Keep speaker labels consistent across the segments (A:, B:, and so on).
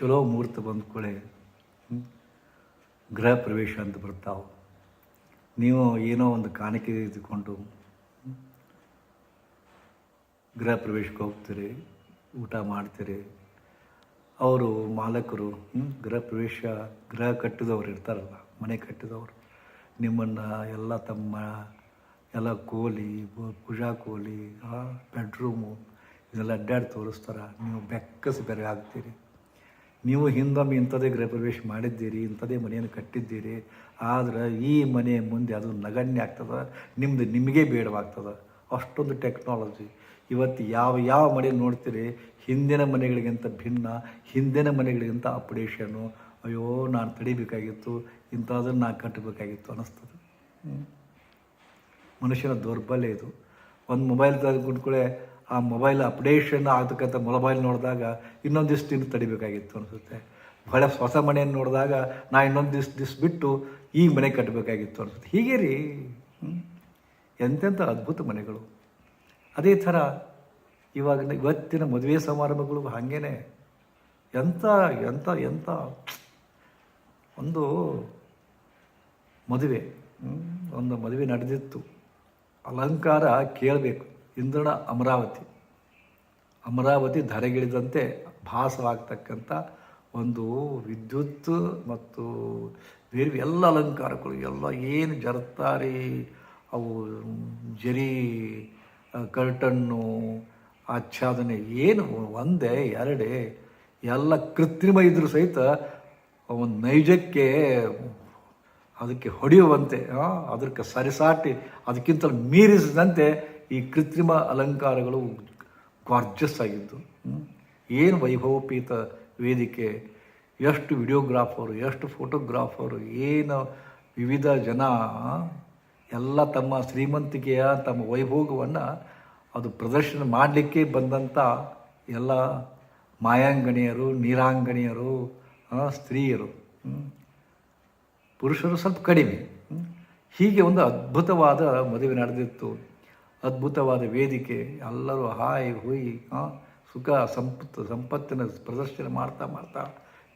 A: ಚಲೋ ಮುಹೂರ್ತ ಬಂದ ಕೊಳೆ ಗೃಹ ಪ್ರವೇಶ ಅಂತ ಬರ್ತಾವೆ. ನೀವು ಏನೋ ಒಂದು ಕಾಣಿಕೆ ಇದ್ದುಕೊಂಡು ಗೃಹ ಪ್ರವೇಶಕ್ಕೆ ಹೋಗ್ತೀರಿ, ಊಟ ಮಾಡ್ತೀರಿ. ಅವರು ಮಾಲಕರು ಗೃಹ ಪ್ರವೇಶ, ಗೃಹ ಕಟ್ಟಿದವ್ರು ಇರ್ತಾರಲ್ಲ, ಮನೆ ಕಟ್ಟಿದವರು, ನಿಮ್ಮನ್ನು ಎಲ್ಲ ತಮ್ಮ, ಎಲ್ಲ ಕೋಲಿ ಪೂಜಾ ಕೋಲಿ ಬೆಡ್ರೂಮು, ಇದೆಲ್ಲ ಅಡ್ಡಾಡಿ ತೋರಿಸ್ತಾರೆ. ನೀವು ಬೆಕ್ಕಸ ಬೇರೆ ಆಗ್ತೀರಿ ನೀವು ಹಿಂದೊಮ್ಮೆ ಇಂಥದೇ ಗೃಹ ಪ್ರವೇಶ ಮಾಡಿದ್ದೀರಿ ಇಂಥದೇ ಮನೆಯನ್ನು ಕಟ್ಟಿದ್ದೀರಿ, ಆದರೆ ಈ ಮನೆ ಮುಂದೆ ಅದು ನಗಣ್ಯ ಆಗ್ತದೆ ನಿಮ್ಮದು ನಿಮಗೆ ಬೇಡವಾಗ್ತದೆ. ಅಷ್ಟೊಂದು ಟೆಕ್ನಾಲಜಿ ಇವತ್ತು ಯಾವ ಯಾವ ಮನೆ ನೋಡ್ತೀರಿ? ಹಿಂದಿನ ಮನೆಗಳಿಗಿಂತ ಭಿನ್ನ, ಹಿಂದಿನ ಮನೆಗಳಿಗಿಂತ ಅಪ್ಡೇಷನು ಅಯ್ಯೋ, ನಾನು ತಡಿಬೇಕಾಗಿತ್ತು ಇಂಥದನ್ನು ನಾನು ಕಟ್ಟಬೇಕಾಗಿತ್ತು ಅನ್ನಿಸ್ತದೆ. ಮನುಷ್ಯನ ದೌರ್ಬಲ್ಯ ಇದು. ಒಂದು ಮೊಬೈಲ್ ತೆಗೆದುಕೊಂಡ್ಕೂಳೆ ಆ ಮೊಬೈಲ್ ಅಪ್ಡೇಷನ್ ಆಗ್ತಕ್ಕಂಥ ಮೊಬೈಲ್ ನೋಡಿದಾಗ ಇನ್ನೊಂದಿಷ್ಟು ದಿನ ತಡಿಬೇಕಾಗಿತ್ತು ಅನಿಸುತ್ತೆ. ಬಹಳ ಹೊಸ ಮನೆಯನ್ನು ನೋಡಿದಾಗ ನಾ ಇನ್ನೊಂದು ದಿವ್ಸ ಬಿಟ್ಟು ಈ ಮನೆ ಕಟ್ಟಬೇಕಾಗಿತ್ತು ಅನಿಸುತ್ತೆ. ಹೀಗೆ ರೀ. ಎಂತೆಂಥ ಅದ್ಭುತ ಮನೆಗಳು. ಅದೇ ಥರ ಇವಾಗ ಇವತ್ತಿನ ಮದುವೆ ಸಮಾರಂಭಗಳು ಹಾಗೇನೆ. ಎಂಥ ಎಂಥ ಎಂಥ ಒಂದು ಮದುವೆ. ಒಂದು ಮದುವೆ ನಡೆದಿತ್ತು. ಅಲಂಕಾರ ಕೇಳಬೇಕು. ಇಂದ್ರನ ಅಮರಾವತಿ. ಅಮರಾವತಿ ಧರೆಗಿಳಿದಂತೆ ಭಾಸವಾಗ್ತಕ್ಕಂಥ ಒಂದು ವಿದ್ಯುತ್ ಮತ್ತು ಬೇರೆ ಎಲ್ಲ ಅಲಂಕಾರಗಳು, ಎಲ್ಲ ಏನು ಜರತಾರಿ ಅವು ಜರಿ ಕರ್ಟನ್ನು, ಆಚ್ಛಾದನೆ ಏನು ಒಂದೇ, ಎರಡೇ, ಎಲ್ಲ ಕೃತ್ರಿಮ ಇದ್ರೂ ಸಹಿತ ಒಂದು ನೈಜಕ್ಕೆ ಅದಕ್ಕೆ ಹೊಡೆಯುವಂತೆ ಅದಕ್ಕೆ ಸರಿಸಾಟಿ, ಅದಕ್ಕಿಂತ ಮೀರಿಸಿದಂತೆ ಈ ಕೃತ್ರಿಮ ಅಲಂಕಾರಗಳು ಗಾರ್ಜಸ್ ಆಗಿದ್ದು ಏನು ವೈಭವೋಪೇತ ವೇದಿಕೆ, ಎಷ್ಟು ವಿಡಿಯೋಗ್ರಾಫರು ಎಷ್ಟು ಫೋಟೋಗ್ರಾಫರು ಏನು ವಿವಿಧ ಜನ ಎಲ್ಲ ತಮ್ಮ ಶ್ರೀಮಂತಿಕೆಯ, ತಮ್ಮ ವೈಭೋಗವನ್ನು ಅದು ಪ್ರದರ್ಶನ ಮಾಡಲಿಕ್ಕೆ ಬಂದಂಥ ಎಲ್ಲ ಮಾಯಾಂಗಣಿಯರು, ನೀರಾಂಗಣಿಯರು ಸ್ತ್ರೀಯರು. ಪುರುಷರು ಸ್ವಲ್ಪ ಕಡಿಮೆ. ಹೀಗೆ ಒಂದು ಅದ್ಭುತವಾದ ಮದುವೆ ನಡೆದಿತ್ತು. ಅದ್ಭುತವಾದ ವೇದಿಕೆ. ಎಲ್ಲರೂ ಹಾಯ್, ಹುಯ್ ಸುಖ, ಸಂಪತ್ತು, ಸಂಪತ್ತಿನ ಪ್ರದರ್ಶನ ಮಾಡ್ತಾ ಮಾಡ್ತಾ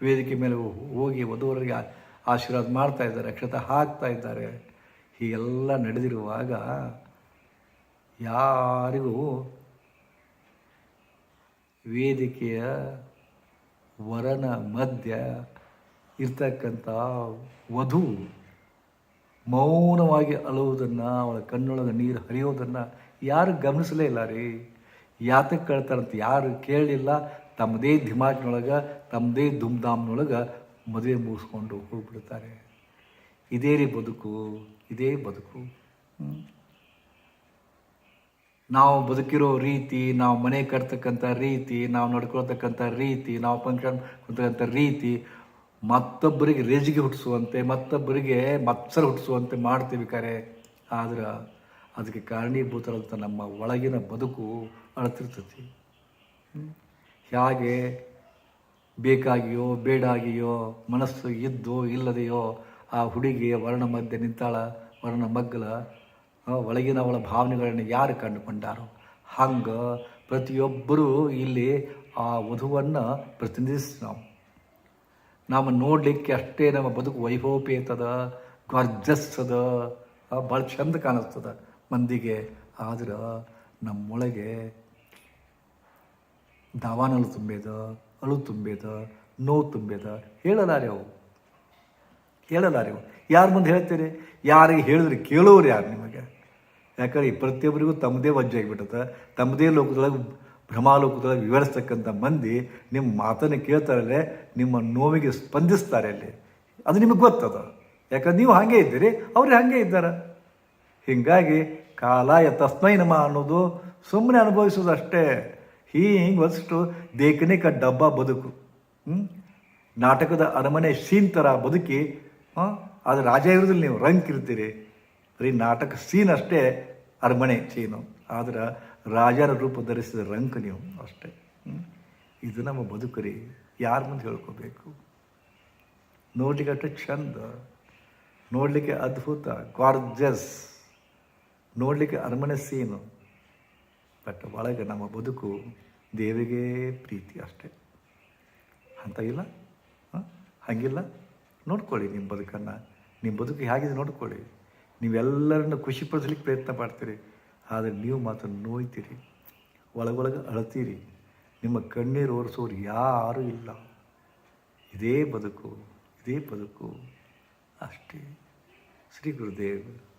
A: ವೇದಿಕೆ ಮೇಲೆ ಹೋಗಿ ವಧುವರಿಗೆ ಆಶೀರ್ವಾದ ಮಾಡ್ತಾ ಇದ್ದಾರೆ ಅಕ್ಷತ ಹಾಕ್ತಾ ಇದ್ದಾರೆ. ಹೀಗೆಲ್ಲ ನಡೆದಿರುವಾಗ ಯಾರಿಗೂ ವೇದಿಕೆಯ ವರನ ಮಧ್ಯ ಇರ್ತಕ್ಕಂಥ ವಧು ಮೌನವಾಗಿ ಅಳುವುದನ್ನು, ಅವಳ ಕಣ್ಣೊಳಗೆ ನೀರು ಹರಿಯೋದನ್ನು ಯಾರು ಗಮನಿಸಲೇ ಇಲ್ಲ ರೀ. ಯಾತಕ್ಕೆ ಕೇಳ್ತಾರಂತ ಯಾರು ಕೇಳಲಿಲ್ಲ ತಮ್ಮದೇ ಧಿಮಾಕ್ನೊಳಗೆ ತಮ್ಮದೇ ಧೂಮ್ಧಾಮ್ನೊಳಗೆ ಮದುವೆ ಮುಗಿಸ್ಕೊಂಡು ಹೋಗ್ಬಿಡ್ತಾರೆ. ಇದೇ ರೀ ಬದುಕು, ಇದೇ ಬದುಕು. ನಾವು ಬದುಕಿರೋ ರೀತಿ, ನಾವು ಮನೆ ಕಟ್ತಕ್ಕಂಥ ರೀತಿ, ನಾವು ನಡ್ಕೊಳ್ತಕ್ಕಂಥ ರೀತಿ, ನಾವು ಫಂಕ್ಷನ್ ಕೊಡ್ತಕ್ಕಂಥ ರೀತಿ ಮತ್ತೊಬ್ಬರಿಗೆ ರೇಜಿಗೆ ಹುಟ್ಟಿಸುವಂತೆ, ಮತ್ತೊಬ್ಬರಿಗೆ ಮತ್ಸರ ಹುಟ್ಟಿಸುವಂತೆ ಮಾಡ್ತೀವಿ ಕರೆ. ಆದ್ರೆ ಅದಕ್ಕೆ ಕಾರಣೀಭೂತರಂತ ನಮ್ಮ ಒಳಗಿನ ಬದುಕು ಅಳತಿರ್ತತಿ. ಹೇಗೆ ಬೇಕಾಗಿಯೋ, ಬೇಡಾಗಿಯೋ, ಮನಸ್ಸು ಇದ್ದೋ, ಇಲ್ಲದೆಯೋ, ಆ ಹುಡುಗಿ ವರ್ಣ ಮಧ್ಯೆ ನಿಂತಾಳ, ವರ್ಣ ಮಗ್ಗಲ ಒಳಗಿನ ಅವಳ ಭಾವನೆಗಳನ್ನು ಯಾರು ಕಂಡುಕೊಂಡಾರೋ, ಹಂಗೆ ಪ್ರತಿಯೊಬ್ಬರೂ ಇಲ್ಲಿ ಆ ವಧುವನ್ನು ಪ್ರತಿನಿಧಿಸ್ ನಾವು ನಾವು ನೋಡಲಿಕ್ಕೆ ಅಷ್ಟೇ ನಮ್ಮ ಬದುಕು ವೈಭವಪೇತದ, ಗರ್ಜಸ್ಸದ ಭಾಳ ಚಂದ ಕಾಣಿಸ್ತದ. ಮಂದಿಗೆ ಆದ್ರೆ ನಮ್ಮೊಳಗೆ ದಾವಾನಲು ತುಂಬೇದ, ಅಳು ತುಂಬೇದ ನೋವು ತುಂಬೇದ ಹೇಳಲಾರೆ ಅವು. ಹೇಳಲಾರೆ ಅವು. ಯಾರ ಮುಂದೆ ಹೇಳ್ತೀರಿ? ಯಾರಿಗೆ ಹೇಳಿದ್ರೆ ಕೇಳೋರು ಯಾರು ನಿಮಗೆ? ಯಾಕಂದ್ರೆ ಪ್ರತಿಯೊಬ್ಬರಿಗೂ ತಮ್ಮದೇ ವಜ್ಜೆ ಆಗಿಬಿಟ್ಟದ ತಮ್ಮದೇ ಲೋಕದೊಳಗೆ ಭ್ರಮಾಲೋಕದೊಳಗೆ ವಿವರಿಸ್ತಕ್ಕಂಥ ಮಂದಿ ನಿಮ್ಮ ಮಾತನ್ನು ಕೇಳ್ತಾರಲ್ಲೇ, ನಿಮ್ಮ ನೋವಿಗೆ ಸ್ಪಂದಿಸ್ತಾರೆ ಅಲ್ಲಿ. ಅದು ನಿಮಗೆ ಗೊತ್ತದ. ಯಾಕಂದ್ರೆ ನೀವು ಹಾಗೆ ಇದ್ದೀರಿ, ಅವ್ರು ಹಾಗೆ ಇದ್ದಾರೆ. ಹೀಗಾಗಿ ಕಾಲಾಯ ತಸ್ಮೈ ನಮ ಅನ್ನೋದು ಸುಮ್ಮನೆ ಅನುಭವಿಸೋದು ಅಷ್ಟೇ. ಹಿಂಗೆ ಒಂದಷ್ಟು ಕ ಡಬ್ಬ ಬದುಕು? ನಾಟಕದ ಅರಮನೆ ಸೀನ್ ಥರ ಬದುಕಿ ಅದು ರಾಜ ಇರೋದಿಲ್ಲ ನೀವು, ರಂಕ್ ಇರ್ತೀರಿ. ಬರೀ ನಾಟಕ ಸೀನ್ ಅಷ್ಟೇ ಅರಮನೆ ಸೀನು. ಆದ್ರೆ ರಾಜರ ರೂಪ ಧರಿಸಿದ ರಂಕು ನೀವು ಅಷ್ಟೇ. ಇದು ನಮ್ಮ ಬದುಕರಿ. ಯಾರ ಮುಂದೆ ಹೇಳ್ಕೋಬೇಕು? ನೋಡ್ಲಿಕ್ಕೆ ಅಷ್ಟು ಚಂದ. ನೋಡಲಿಕ್ಕೆ ಅದ್ಭುತ. ಗಾರ್ಜಸ್ ನೋಡಲಿಕ್ಕೆ ಅರಮನೆ ಸೀನು ಬಟ್ ಒಳಗೆ ನಮ್ಮ ಬದುಕು ದೇವಿಗೆ ಪ್ರೀತಿ ಅಷ್ಟೇ. ಅಂತ ಇಲ್ಲ? ಹಾಗಿಲ್ಲ? ನೋಡ್ಕೊಳ್ಳಿ ನಿಮ್ಮ ಬದುಕನ್ನು. ನಿಮ್ಮ ಬದುಕು ಹೇಗಿದೆ ನೋಡ್ಕೊಳ್ಳಿ. ನೀವೆಲ್ಲರನ್ನು ಖುಷಿಪಡಿಸ್ಲಿಕ್ಕೆ ಪ್ರಯತ್ನ ಪಡ್ತೀರಿ ಆದರೆ ನೀವು ಮಾತ್ರ ನೋಯ್ತೀರಿ, ಒಳಗೊಳಗೆ ಅಳ್ತೀರಿ. ನಿಮ್ಮ ಕಣ್ಣೀರು ಒರೆಸೋರು ಯಾರೂ ಇಲ್ಲ. ಇದೇ ಬದುಕು ಇದೇ ಬದುಕು. ಅಷ್ಟೇ. ಶ್ರೀ ಗುರುದೇವ್.